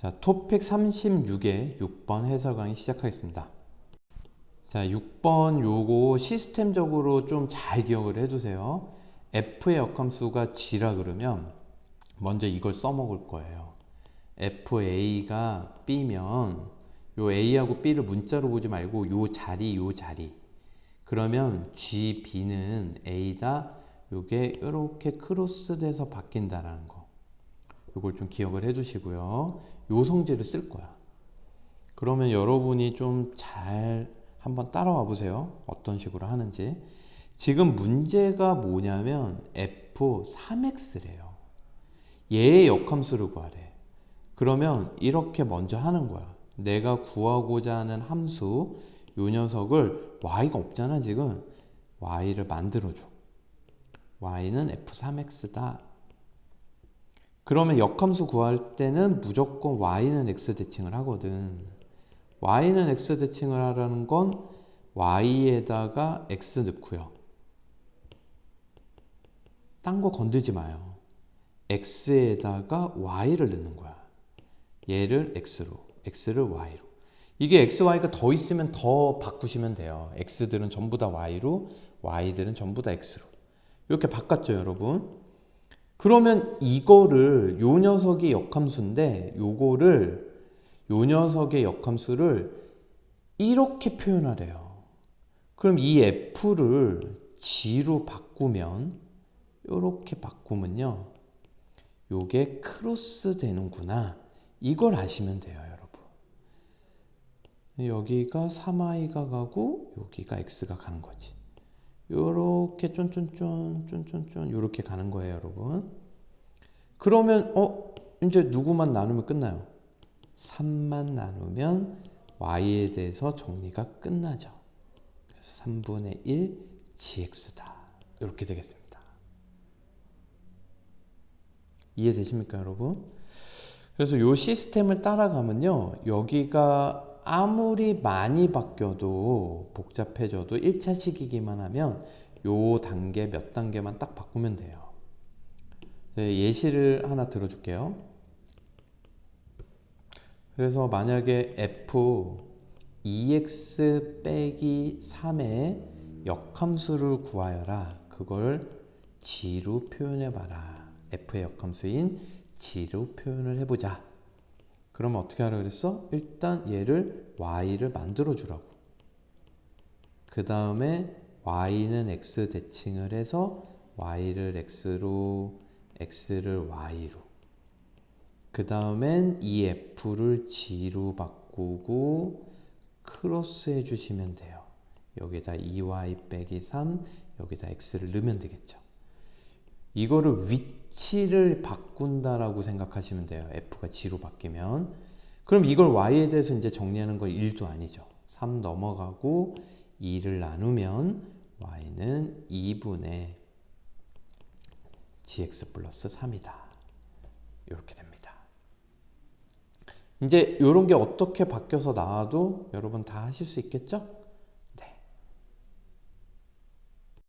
자, 토픽 36의 6번 해설 강의 시작하겠습니다. 자, 6번 요거 시스템적으로 좀 잘 기억을 해두세요. f의 역함수가 g라 그러면 먼저 이걸 써먹을 거예요. fa가 b면 요 a하고 b를 문자로 보지 말고 요 자리 요 자리 그러면 gb는 a다 요게 이렇게 크로스돼서 바뀐다라는 거 요걸 좀 기억을 해 두시고요. 요 성질을 쓸 거야. 그러면 여러분이 좀 잘 한번 따라와 보세요. 어떤 식으로 하는지. 지금 문제가 뭐냐면 f3x래요. 얘의 역함수를 구하래. 그러면 이렇게 먼저 하는 거야. 내가 구하고자 하는 함수 요 녀석을 y가 없잖아 지금. y를 만들어줘. y는 f3x다 그러면 역함수 구할 때는 무조건 y는 x 대칭을 하거든 y는 x 대칭을 하라는 건 y에다가 x 넣고요 딴 거 건들지 마요 x에다가 y를 넣는 거야 얘를 x로 x를 y로 이게 x, y가 더 있으면 더 바꾸시면 돼요. x들은 전부 다 y로, y들은 전부 다 x로. 이렇게 바꿨죠, 여러분. 그러면 이거를 요 녀석이 역함수인데 요거를 요 녀석의 역함수를 이렇게 표현하래요. 그럼 이 f를 g로 바꾸면 이렇게 바꾸면요. 요게 크로스 되는구나. 이걸 아시면 돼요, 여러분. 여기가 3i가 가고 여기가 x가 가는 거지. 요렇게 쫀쫀쫀 쫀쫀쫀 요렇게 가는 거예요, 여러분. 그러면 어 이제 누구만 나누면 끝나요. 3만 나누면 y에 대해서 정리가 끝나죠. 그래서 3분의 1 gx다. 이렇게 되겠습니다. 이해되십니까, 여러분? 그래서 요 시스템을 따라가면요. 여기가 아무리 많이 바뀌어도 복잡해져도 1차 식이기만 하면 요 단계 몇 단계만 딱 바꾸면 돼요. 네, 예시를 하나 들어줄게요. 그래서 만약에 f 2x 빼기 3의 역함수를 구하여라. 그걸 g로 표현해봐라. f의 역함수인 g로 표현을 해보자. 그러면 어떻게 하라 그랬어? 일단 얘를 y를 만들어 주라고. 그 다음에 y는 x 대칭을 해서 y를 x로 x를 y로. 그 다음엔 이 f를 g로 바꾸고 크로스 해주시면 돼요. 여기다 2y 빼기 3 여기다 x를 넣으면 되겠죠. 이거를 위치를 바꾼다라고 생각하시면 돼요. f가 g로 바뀌면. 그럼 이걸 y에 대해서 이제 정리하는 건 1도 아니죠. 3 넘어가고 2를 나누면 y는 2분의 gx 플러스 3이다. 이렇게 됩니다. 이제 이런 게 어떻게 바뀌어서 나와도 여러분 다 하실 수 있겠죠?